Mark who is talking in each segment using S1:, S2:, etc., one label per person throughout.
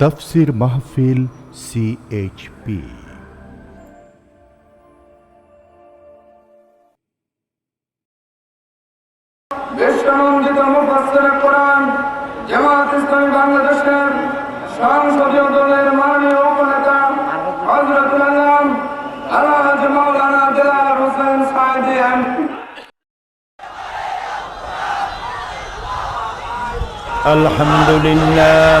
S1: তফসির মাহফিল সিএইচপি
S2: বিশ্বনন্দিত মুফাসসিরে কোরআন জামাত ইসলামী বাংলাদেশের সংসদীয় দলের মাননীয় উপনেতা হযরতুল আলম আলহাজ মাওলানা দিলার হোসেন সাইদি এমপি
S3: الحمد لله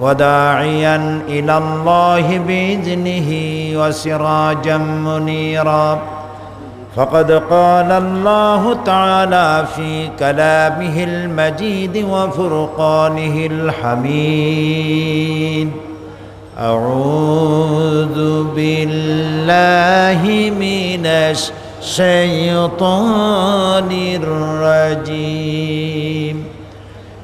S3: وداعيا إلى الله بإذنه وسراجا منيرا. فقد قال الله تعالى في كلامه المجيد وفرقانه الحميد أعوذ بالله من الشيطان الرجيم.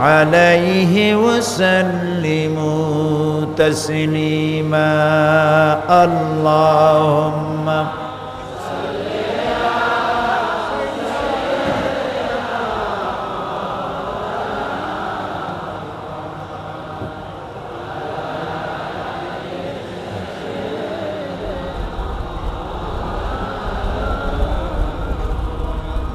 S3: عليه وسلموا تسليما. اللهم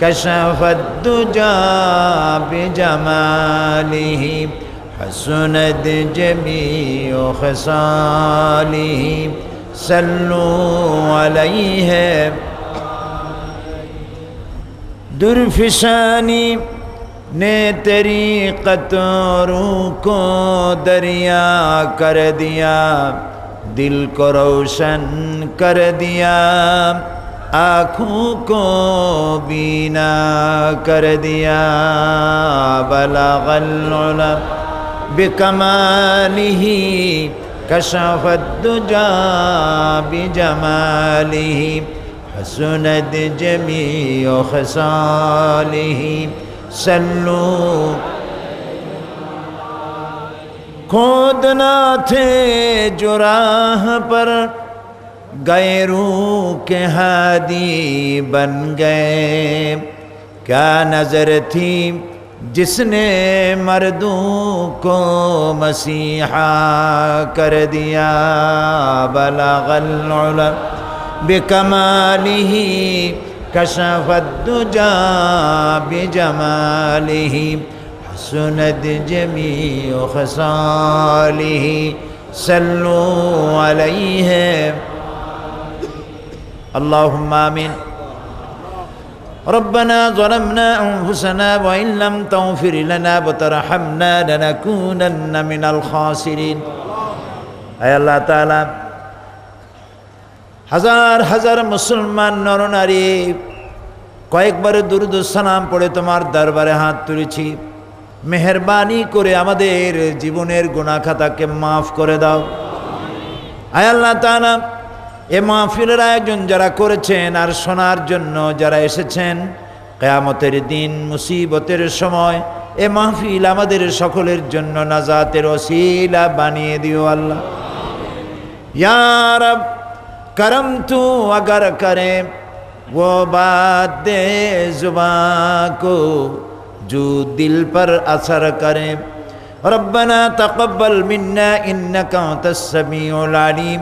S3: كشف الدجى بجماله، حسنت جميع خصاله. صلوا عليه. درفشانی نے تیری قطروں کو دریا کر دیا، دل کو روشن کر دیا۔ آنکھوں کو بینا کر دیا، بلغ العلا بکمالہ کشف الدجا بجمالہ حسنت جمیع خصالہ صلو. کھودنا تھے جو راہ پر گیروں کے ہادی بن گئے۔ کیا نظر تھی جس نے مردوں کو مسیحا کر دیا؟ بلغ العلا بکمالہ کشف الدجا بجمالہ حسنت جمیع خصالہ صلوا علیہ اللهم آمين ربنا ظلمنا أنفسنا وإن لم تغفر لنا وترحمنا لنكونن من الخاسرين أي الله تعالى হাজার হাজার মুসলমান নরনারী কয়েকবারে দুরুদ সালাম পড়ে তোমার দরবারে হাত তুলেছি মেহরবানি করে আমাদের জীবনের গুণাখাতাকে মাফ করে দাও আয় আল্লাহ তাআলা এ মাহফিলের আয়োজন যারা করেছেন আর শোনার জন্য যারা এসেছেন কেয়ামতের দিন মুসিবতের সময় এ মাহফিল আমাদের সকলের জন্য নাজাতের ওসিলা বানিয়ে দিও আল্লাহ यार करम तू अगर करे वो बात दे जुबां को जो दिल पर असर करे रब्बना तकब्बल मिन्ना इन्नका अंतस समीउल अलीम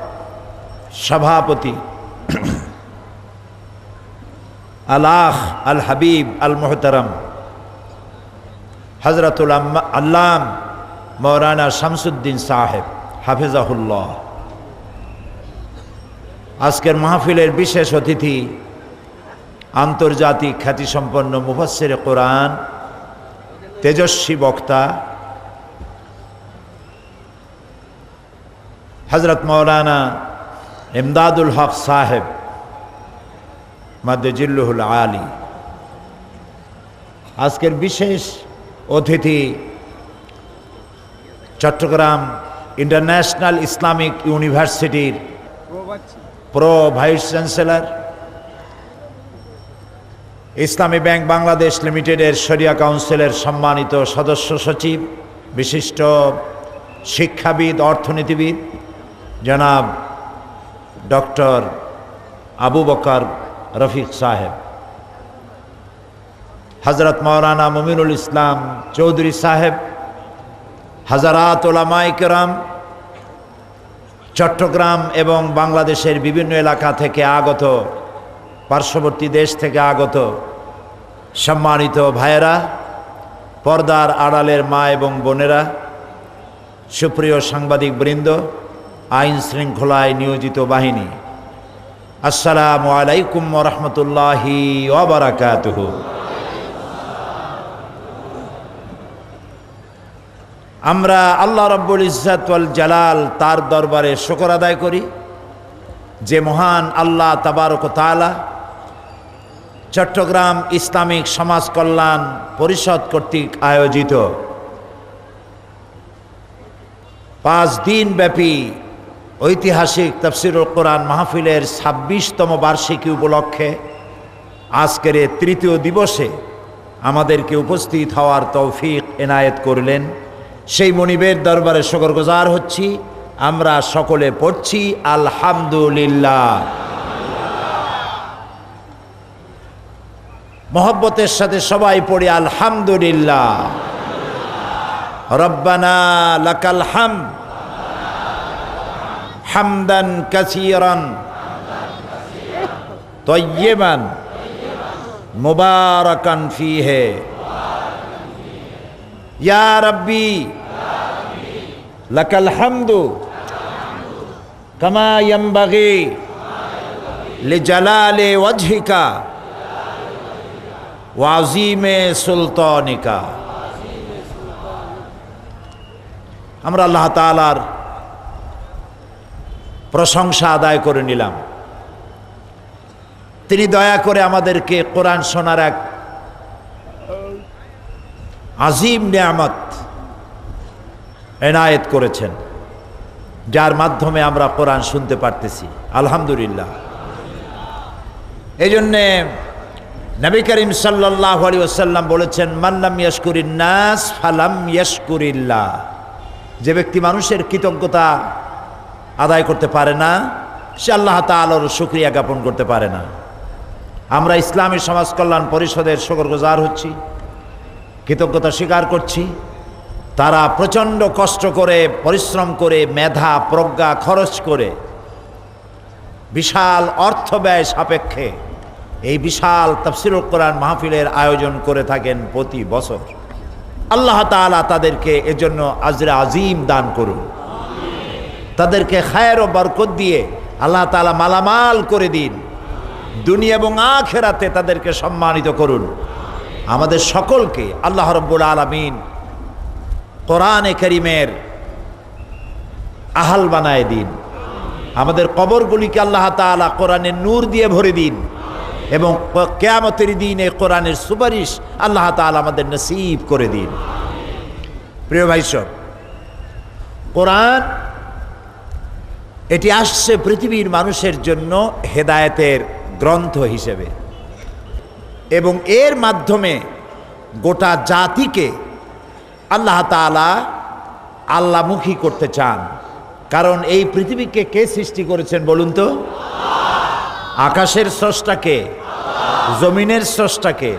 S3: সভাপতি। আলাহ আল হাবিব আল মোহতারাম হজরতুল আল্লাম মৌলানা শামসুদ্দিন সাহেব, হাফিজাহুল্লাহ। আজকের মাহফিলের বিশেষ অতিথি আন্তর্জাতিক খ্যাতিসম্পন্ন মুফাসের কোরআন তেজস্বী বক্তা হজরত মৌলানা ইমদাদুল হক সাহেব মাদ্দুল আলী। আজকের বিশেষ অতিথি চট্টগ্রাম ইন্টারন্যাশনাল ইসলামিক ইউনিভার্সিটির pro vice chancellor, Islami bank Bangladesh লিমিটেডের শরিয়া কাউন্সিলের সম্মানিত সদস্য সচিব, বিশিষ্ট শিক্ষাবিদ, অর্থনীতিবিদ, জনাব ডক্টর আবু বকর রফিক সাহেব। হজরত মৌলানা মমিনুল ইসলাম চৌধুরী সাহেব, হাজারাত ওলামাই কেরাম, চট্টগ্রাম এবং বাংলাদেশের বিভিন্ন এলাকা থেকে আগত, পার্শ্ববর্তী দেশ থেকে আগত সম্মানিত ভাইয়েরা, পর্দার আড়ালের মা এবং বোনেরা, সুপ্রিয় সাংবাদিক বৃন্দ আইন শৃঙ্খলায় নিয়োজিত বাহিনী। আসসালামু আলাইকুম রহমতুল্লাহি ওবরাকাতুহ আমরা আল্লাহ রব্বুল ইজ্জাতুল জালাল তার দরবারে শকর আদায় করি। যে মহান আল্লাহ তাবারক তালা চট্টগ্রাম ইসলামিক সমাজ কল্যাণ পরিষদ কর্তৃক আয়োজিত পাঁচ দিন ব্যাপী ঐতিহাসিক তফসিরুল কোরআন মাহফিলের ছাব্বিশতম বার্ষিকী উপলক্ষে আজকের তৃতীয় দিবসে আমাদেরকে উপস্থিত হওয়ার তৌফিক এনায়েত করলেন। সেই মনিবের দরবারে শকরগুজার হচ্ছি। আমরা সকলে পড়ছি, আলহামদুলিল্লাহ। মহব্বতের সাথে সবাই পড়ি, আলহামদুলিল্লাহ। রব্বানা লাকাল হাম হামদান কাসিরান তয়্যিবান মুবারাকান ফিহে ইয়া রব্বি লাকাল হামদু কামা ইয়ানবাগি লিজালালি ওয়াজহিকা ওয়াজিমে সুলতানিকা আমরা আল্লাহ তালার প্রশংসা আদায় করে নিলাম। তিনি দয়া করে আমাদেরকে কোরআন শোনার এক আজিম নিয়ামত এনায়েত করেছেন, যার মাধ্যমে আমরা কোরআন শুনতে পারতেছি। আলহামদুলিল্লাহ। এই জন্যে নবী করিম সাল্লাহ আলী ওসাল্লাম বলেছেন মাল্লাম ইয়াসকুরিন নাস ফালাম ইয়াসকুরিল্লাহ যে ব্যক্তি মানুষের কৃতজ্ঞতা আদায় করতে পারে না, সে আল্লাহ তালোর সুক্রিয়া জ্ঞাপন করতে পারে না। আমরা ইসলামী সমাজ কল্যাণ পরিষদের শকরগুজার হচ্ছি, কৃতজ্ঞতা স্বীকার করছি। তারা প্রচণ্ড কষ্ট করে, পরিশ্রম করে, মেধা, প্রজ্ঞা খরচ করে বিশাল অর্থ ব্যয় সাপেক্ষে এই বিশাল তফসিরুল কোরআন মাহফিলের আয়োজন করে থাকেন প্রতি বছর। আল্লাহ তাআলা তাদেরকে এজন্য আজরা আজিম দান করুন। তাদেরকে খায়ের ও বরকত দিয়ে আল্লাহ তাআলা মালামাল করে দিন। দুনিয়া এবং আখেরাতে তাদেরকে সম্মানিত করুন। আমাদের সকলকে আল্লাহ রব্বুল আলমিন কোরআনে করিমের আহাল বানায় দিন। আমাদের কবরগুলিকে আল্লাহ তাআলা কোরআনের নূর দিয়ে ভরে দিন এবং কেয়ামতের দিন দিনে কোরআনের সুপারিশ আল্লাহ তাআলা আমাদের নসিব করে দিন। প্রিয় ভাই সব, কোরআন এটি আসছে পৃথিবীর মানুষের জন্য হেদায়েতের গ্রন্থ হিসেবে। এবং এর মাধ্যমে গোটা জাতিকে আল্লাহ তাআলা আল্লামুখী করতে চান। কারণ এই পৃথিবীকে কে সৃষ্টি করেছেন বলুন তো? আকাশের স্রষ্টাকে, জমিনের স্রষ্টাকে,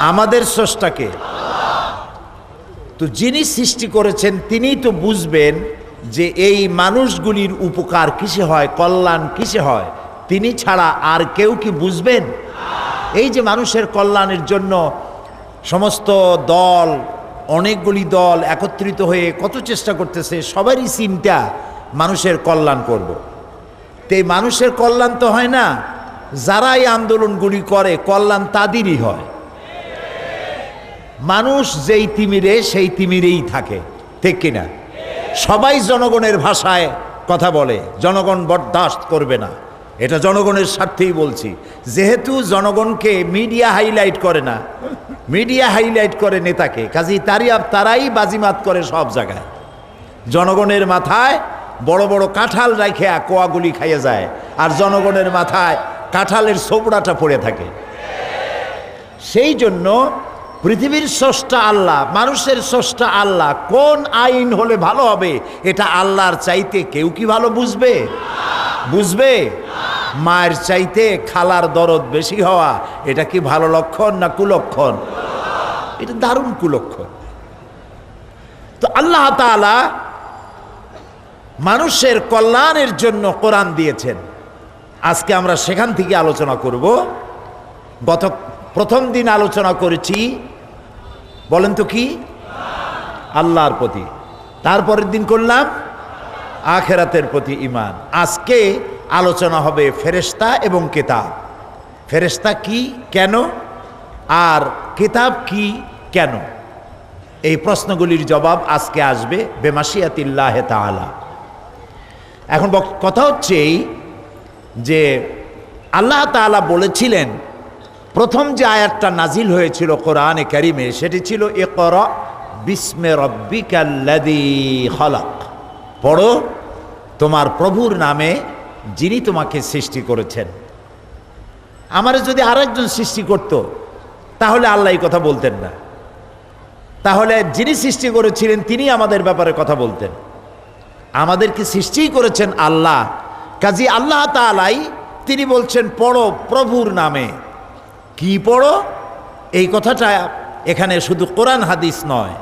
S3: আমাদের স্রষ্টাকে। তো যিনি সৃষ্টি করেছেন, তিনিই তো বুঝবেন যে এই মানুষগুলির উপকার কিসে হয়, কল্যাণ কিসে হয়, তিনি ছাড়া আর কেউ কি বুঝবেন? এই যে মানুষের কল্যাণের জন্য সমস্ত দল, অনেকগুলি দল একত্রিত হয়ে কত চেষ্টা করতেছে, সবারই চিন্তা মানুষের কল্যাণ করব। তো মানুষের কল্যাণ তো হয় না যারা এই আন্দোলনগুলি করে, কল্যাণ তাদেরই হয়। মানুষ যেই তিমিরে, সেই তিমিরেই থাকে, ঠিক কিনা? সবাই জনগণের ভাষায় কথা বলে। জনগণ বরদাস্ত করবে না। এটা জনগণের স্বার্থেই বলছি। যেহেতু জনগণকে মিডিয়া হাইলাইট করে না, মিডিয়া হাইলাইট করে নেতাকে, কাজী তারই তারাই বাজিমাত করে সব জায়গায়। জনগণের মাথায় বড় বড় কাঁঠাল রাখে কোয়াগুলি খাইয়ে যায়, আর জনগণের মাথায় কাঁঠালের সোবড়াটা পড়ে থাকে। সেই জন্য পৃথিবীর স্রষ্টা আল্লাহ, মানুষের স্রষ্টা আল্লাহ, কোন আইন হলে ভালো হবে? এটা আল্লাহর চাইতে কেউ কি ভালো বুঝবে? বুঝবে? মায়ের চাইতে খালার দরদ বেশি হওয়া, এটা কি ভালো লক্ষণ না কুলক্ষণ? এটা দারুণ কুলক্ষণ। তো আল্লাহ তাআলা মানুষের কল্যাণের জন্য কোরআন দিয়েছেন। আজকে আমরা সেখান থেকে আলোচনা করব। গত প্রথম দিন আলোচনা করেছি। বলেন তো কি? আল্লাহর প্রতি। তারপরের দিন করলাম আখেরাতের প্রতি ইমান আজকে আলোচনা হবে ফেরেশতা এবং কেতাব। ফেরেশতা কি? কেন? আর কেতাব কি? কেন? এই প্রশ্নগুলির জবাব আজকে আসবে বেমাসিয়াতিল্লাহ তাআলা। এখন কথা হচ্ছে যে আল্লাহ তাআলা বলেছিলেন প্রথম যে আয়াতটা নাজিল হয়েছিল কোরআনে কারিমে, সেটি ছিল এ কর বিস্মে রব্বিকাল্লাদি খলাক। পড়ো, তোমার প্রভুর নামে যিনি তোমাকে সৃষ্টি করেছেন। আমার যদি আরেকজন সৃষ্টি করত, তাহলে আল্লাহ কথা বলতেন না। তাহলে যিনি সৃষ্টি করেছিলেন, তিনি আমাদের ব্যাপারে কথা বলতেন। আমাদেরকে সৃষ্টিই করেছেন আল্লাহ? কাজী আল্লাহ তালাই তিনি বলছেন, পড়ো প্রভুর নামে। কি পড়ো? এই কথাটা এখানে শুধু কোরআন হাদিস নয়।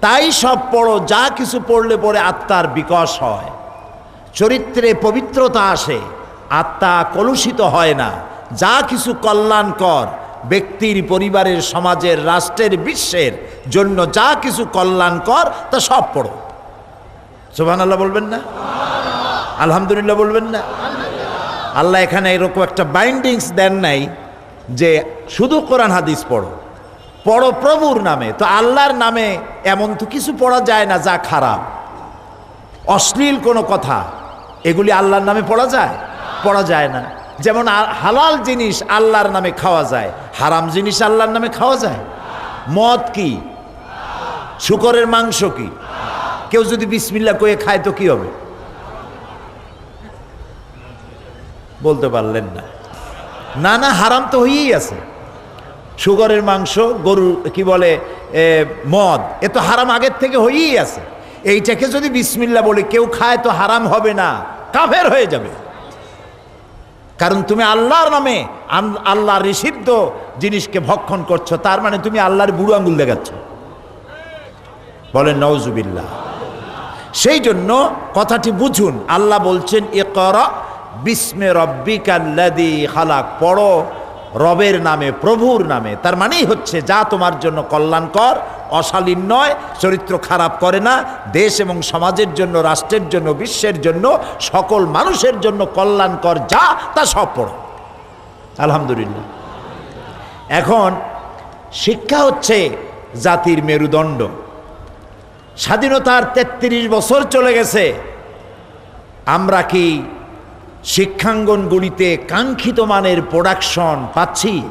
S3: তাই সব পড়ো, যা কিছু পড়লে পরে আত্মার বিকাশ হয়। চরিত্রে পবিত্রতা আসে, আত্মা কলুষিত হয় না। যা কিছু কল্যাণকর ব্যক্তির পরিবারের সমাজের, রাষ্ট্রের, বিশ্বের জন্য যা কিছু কল্যাণকর তা সব পড়ো। সোভান আল্লাহ বলবেন না? আলহামদুলিল্লাহ বলবেন না? আল্লাহ এখানে এরকম একটা বাইন্ডিংস দেন নাই। যে শুধু কোরআন হাদিস পড়ো পড়ো প্রভুর নামে, তো আল্লাহর নামে এমন তো কিছু পড়া যায় না যা খারাপ। অশ্লীল কোনো কথা, এগুলি আল্লাহর নামে পড়া যায়? পড়া যায় না। যেমন হালাল জিনিস আল্লাহর নামে খাওয়া যায়, হারাম জিনিস আল্লাহর নামে খাওয়া যায়? মদ কি? শুকরের মাংস কি? কেউ যদি বিসমিল্লা কয়ে খায় তো কি হবে? বলতে পারলেন না। না না হারাম তো হয়েই আছে। সুগরের মাংস গরু কি বলে মদ, এ তো হারাম আগের থেকে হয়েই আছে। এইটাকে যদি বিসমিল্লা বলে, কেউ খায় তো হারাম হবে না, কাফের হয়ে যাবে। কারণ তুমি আল্লাহর নামে আল্লাহর নিষিদ্ধ জিনিসকে ভক্ষণ করছ, তার মানে তুমি আল্লাহর বুড়ো আঙ্গুল দেখাচ্ছ। বলেন নওজুবিল্লাহ সেই জন্য কথাটি বুঝুন, আল্লাহ বলছেন এ কর বিস্মে রব্বিকাল্লাদি খালাক। পড়ো রবের নামে, প্রভুর নামে। তার মানেই হচ্ছে যা তোমার জন্য কল্যাণকর, অশালীন নয়, চরিত্র খারাপ করে না, দেশ এবং সমাজের জন্য, রাষ্ট্রের জন্য, বিশ্বের জন্য, সকল মানুষের জন্য কল্যাণকর যা, তা সব পড়ো। আলহামদুলিল্লাহ। এখন শিক্ষা হচ্ছে জাতির মেরুদণ্ড। স্বাধীনতার ৩৩ বছর চলে গেছে। আমরা কি শিক্ষাঙ্গনগুলিতে কাঙ্ক্ষিত মানের প্রোডাকশন পাচ্ছি?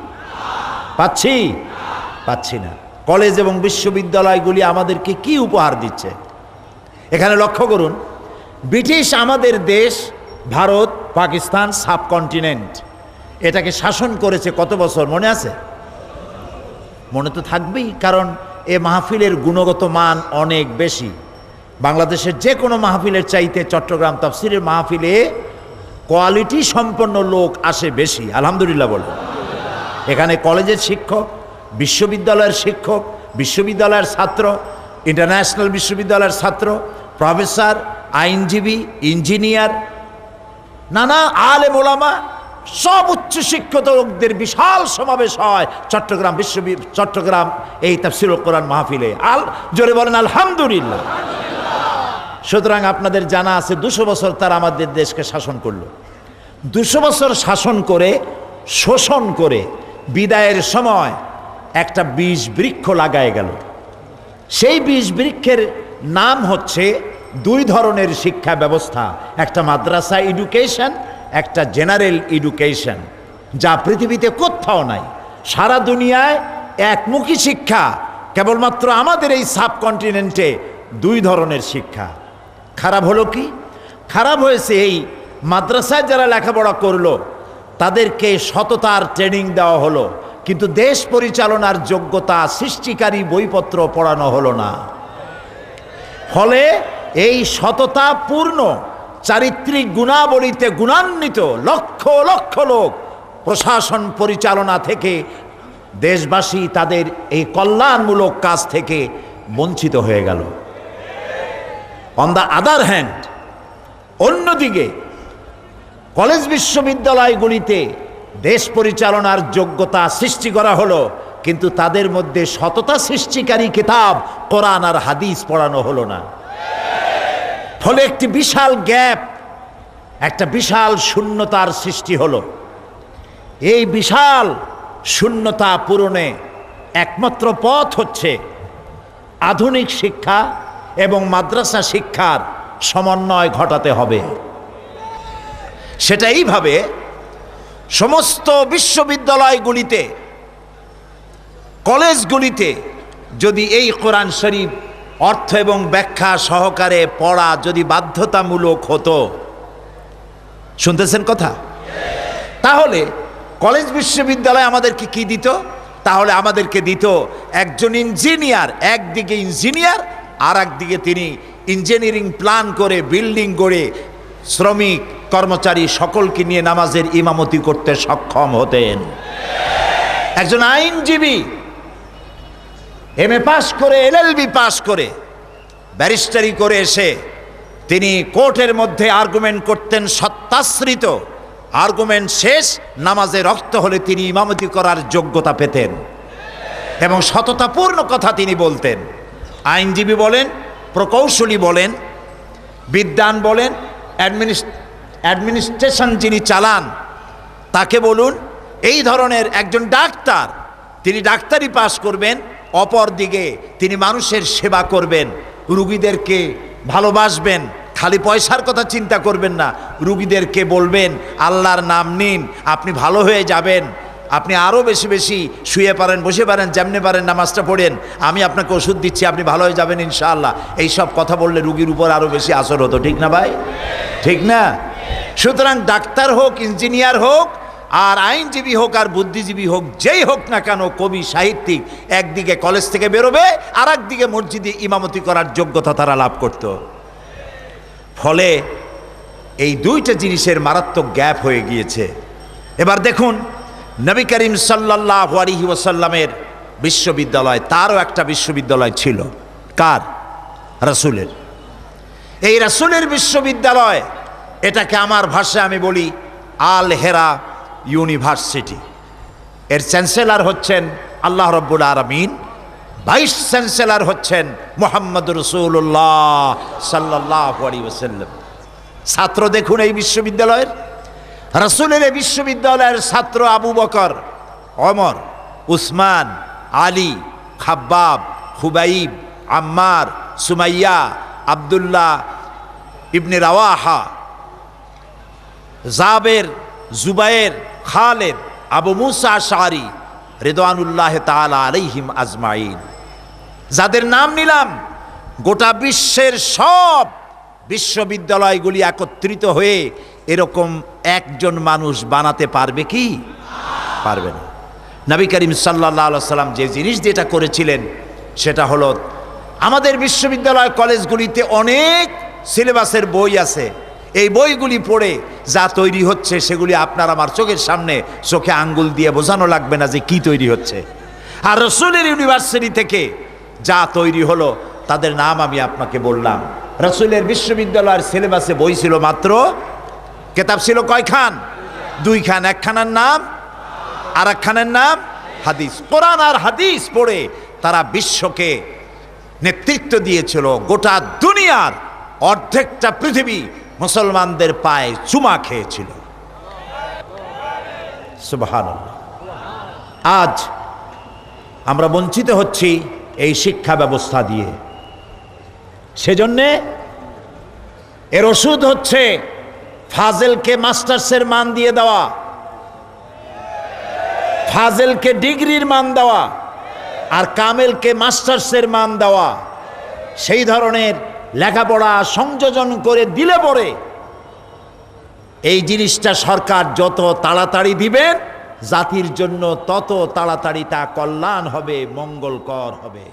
S3: পাচ্ছি? পাচ্ছি না। কলেজ এবং বিশ্ববিদ্যালয়গুলি আমাদেরকে কি উপহার দিচ্ছে? এখানে লক্ষ্য করুন, ব্রিটিশ আমাদের দেশ, ভারত, পাকিস্তান, সাবকন্টিনেন্ট। এটাকে শাসন করেছে কত বছর, মনে আছে? মনে তো থাকবেই, কারণ এ মাহফিলের গুণগত মান অনেক বেশি। বাংলাদেশের যে কোনো মাহফিলের চাইতে চট্টগ্রাম তফসিরের মাহফিলে কোয়ালিটি সম্পন্ন লোক আসে বেশি, আলহামদুলিল্লাহ বলে। এখানে কলেজের শিক্ষক, বিশ্ববিদ্যালয়ের শিক্ষক, বিশ্ববিদ্যালয়ের ছাত্র, ইন্টারন্যাশনাল বিশ্ববিদ্যালয়ের ছাত্র, প্রফেসর, আইনজীবী, ইঞ্জিনিয়ার, নানা আলে মোলামা সব উচ্চ শিক্ষিত লোকদের বিশাল সমাবেশ হয় চট্টগ্রাম বিশ্ববি, চট্টগ্রাম এই তাফসির কোরআন মাহফিলে। আল, জোরে বলেন আলহামদুলিল্লাহ। সুতরাং আপনাদের জানা আছে দুশো বছর তারা আমাদের দেশকে শাসন করল। দুশো বছর শাসন করে, শোষণ করে বিদায়ের সময় একটা বীজ বৃক্ষ লাগায় গেল। সেই বীজ বৃক্ষের নাম হচ্ছে দুই ধরনের শিক্ষা ব্যবস্থা, একটা মাদ্রাসা এডুকেশন, একটা জেনারেল এডুকেশন, যা পৃথিবীতে কোথাও নাই। সারা দুনিয়ায় একমুখী শিক্ষা, কেবলমাত্র আমাদের এই সাবকন্টিনেন্টে দুই ধরনের শিক্ষা। খারাপ হলো কি? খারাপ হয়েছে এই মাদ্রাসায় যারা লেখাপড়া করল, তাদেরকে সততার ট্রেনিং দেওয়া হলো, কিন্তু দেশ পরিচালনার যোগ্যতা সৃষ্টিকারী বইপত্র পড়ানো হলো না। ফলে এই সততা পূর্ণ, চারিত্রিক গুণাবলীতে গুণান্বিত লক্ষ লক্ষ লোক প্রশাসন পরিচালনা থেকে দেশবাসী তাদের এই কল্যাণমূলক কাজ থেকে বঞ্চিত হয়ে গেল। অন দ্য আদার হ্যান্ড অন্যদিকে, কলেজ বিশ্ববিদ্যালয়গুলিতে দেশ পরিচালনার যোগ্যতা সৃষ্টি করা হলো, কিন্তু তাদের মধ্যে সততা সৃষ্টিকারী কিতাব, কোরআন আর হাদিস পড়ানো হলো না। ফলে একটি বিশাল গ্যাপ, একটা বিশাল শূন্যতার সৃষ্টি হলো। এই বিশাল শূন্যতা পূরণে একমাত্র পথ হচ্ছে আধুনিক শিক্ষা এবং মাদ্রাসা শিক্ষার সমন্বয় ঘটাতে হবে। সেটা এইভাবে সমস্ত বিশ্ববিদ্যালয়গুলিতে, কলেজগুলিতে যদি এই কোরআন শরীফ অর্থ এবং ব্যাখ্যা সহকারে পড়া যদি বাধ্যতামূলক হতো, শুনতেছেন কথা? তাহলে কলেজ বিশ্ববিদ্যালয় আমাদেরকে কি দিত? তাহলে আমাদেরকে দিত একজন ইঞ্জিনিয়ার, একদিকে ইঞ্জিনিয়ার আর একদিকে তিনি ইঞ্জিনিয়ারিং প্ল্যান করে, বিল্ডিং করে শ্রমিক, কর্মচারী সকলকে নিয়ে নামাজের ইমামতি করতে সক্ষম হতেন। একজন আইনজীবী, এম এ পাস করে এলএলবি পাস করে, ব্যারিস্টারি করে এসে তিনি কোর্টের মধ্যে আর্গুমেন্ট করতেন সত্যাশ্রিত। আর্গুমেন্ট শেষ, নামাজে রক্ত হলে তিনি ইমামতি করার যোগ্যতা পেতেন। এবং সততাপূর্ণ কথা তিনি বলতেন। আইনজীবী বলেন, প্রকৌশলী বলেন বিদ্যান বলেন অ্যাডমিনিস্ট্রেশন যিনি চালান, তাকে বলুন, এই ধরনের একজন ডাক্তার, তিনি ডাক্তারি পাস করবেন অপর দিকে তিনি মানুষের সেবা করবেন, রুগীদেরকে ভালোবাসবেন, খালি পয়সার কথা চিন্তা করবেন না, রুগীদেরকে বলবেন, আল্লাহর নাম নিন, আপনি ভালো হয়ে যাবেন। আপনি আরও বেশি বেশি শুয়ে পারেন, বসে পারেন, যেমনি পারেন নামাজটা পড়েন। আমি আপনাকে ওষুধ দিচ্ছি, আপনি ভালো হয়ে যাবেন ইনশাআল্লাহ। এই সব কথা বললে রুগীর উপর আরও বেশি আসর হতো, ঠিক না ভাই? ঠিক না? সুতরাং ডাক্তার হোক, ইঞ্জিনিয়ার হোক, আর আইনজীবী হোক, আর বুদ্ধিজীবী হোক, যেই হোক না কেন, কবি, সাহিত্যিক, একদিকে কলেজ থেকে বেরোবে আর একদিকে মসজিদে ইমামতি করার যোগ্যতা তারা লাভ করত। ফলে এই দুইটা জিনিসের মারাত্মক গ্যাপ হয়ে গিয়েছে। এবার দেখুন নবী করিম সাল্লাহ আলিহি ওসাল্লামের বিশ্ববিদ্যালয়, তারও একটা বিশ্ববিদ্যালয় ছিল। কার? রাসুলের। এই রাসুলের বিশ্ববিদ্যালয়, এটাকে আমার ভাষায় আমি বলি আল হেরা ইউনিভার্সিটি। এর চ্যান্সেলর হচ্ছেন আল্লাহ রব্বুল আলমিন, ভাইস চ্যান্সেলর হচ্ছেন মোহাম্মদ রসুল্লাহ সাল্লাহ আলী ওসাল্লাম ছাত্র দেখুন এই বিশ্ববিদ্যালয়ের। রসুলের বিশ্ববিদ্যালয়ের ছাত্র আবু বকর অমর উসমান, আলী, খাব্বাব, খুবাইব, আম্মার, সুমাইয়া, আবদুল্লাহ ইবনে রাওয়াহা, জাবের, জুবায়ের, খালেদ, আবু মুসা শারি রেদওয়ানুল্লাহ তালা আলাইহিম আজমাইন। যাদের নাম নিলাম, গোটা বিশ্বের সব বিশ্ববিদ্যালয়গুলি একত্রিত হয়ে এরকম একজন মানুষ বানাতে পারবে কি? পারবে না। নবী করিম সাল্লাহ সাল্লাম যে জিনিস যেটা করেছিলেন, সেটা হলো আমাদের বিশ্ববিদ্যালয় কলেজগুলিতে অনেক সিলেবাসের বই আছে। এই বইগুলি পড়ে যা তৈরি হচ্ছে, সেগুলি আপনার আমার চোখের সামনে চোখে আঙ্গুল দিয়ে বোঝানো লাগবে না যে কি তৈরি হচ্ছে। আর রসুলের ইউনিভার্সিটি থেকে যা তৈরি হলো, তাদের নাম আমি আপনাকে বললাম। রসুলের বিশ্ববিদ্যালয়ের সিলেবাসে বই ছিল মাত্র কেতাব ছিল কয়খান? দুইখান, একখানার নাম আর একখানের নাম হাদিস। কোরআন আর হাদিস পড়ে তারা বিশ্বকে নেতৃত্ব দিয়েছিল। গোটা দুনিয়ার অর্ধেকটা পৃথিবী মুসলমানদের পায়ে চুমা খেয়েছিল। আজ আমরা বঞ্চিত হচ্ছি এই শিক্ষা ব্যবস্থা দিয়ে। সেজন্যে এর ওষুধ হচ্ছে ফাজেলকে মাস্টার্সের মান দিয়ে দেওয়া। ফাজেলকে ডিগ্রির মান দেওয়া আর কামেলকে মাস্টার্সের মান দেওয়া। সেই ধরনের লেখাপড়া সংযোজন করে দিলে পরে এই জিনিসটা সরকার যত তাড়াতাড়ি দিবেন জাতির জন্য তত তাড়াতাড়ি তা কল্যাণ হবে, মঙ্গলকর হবে।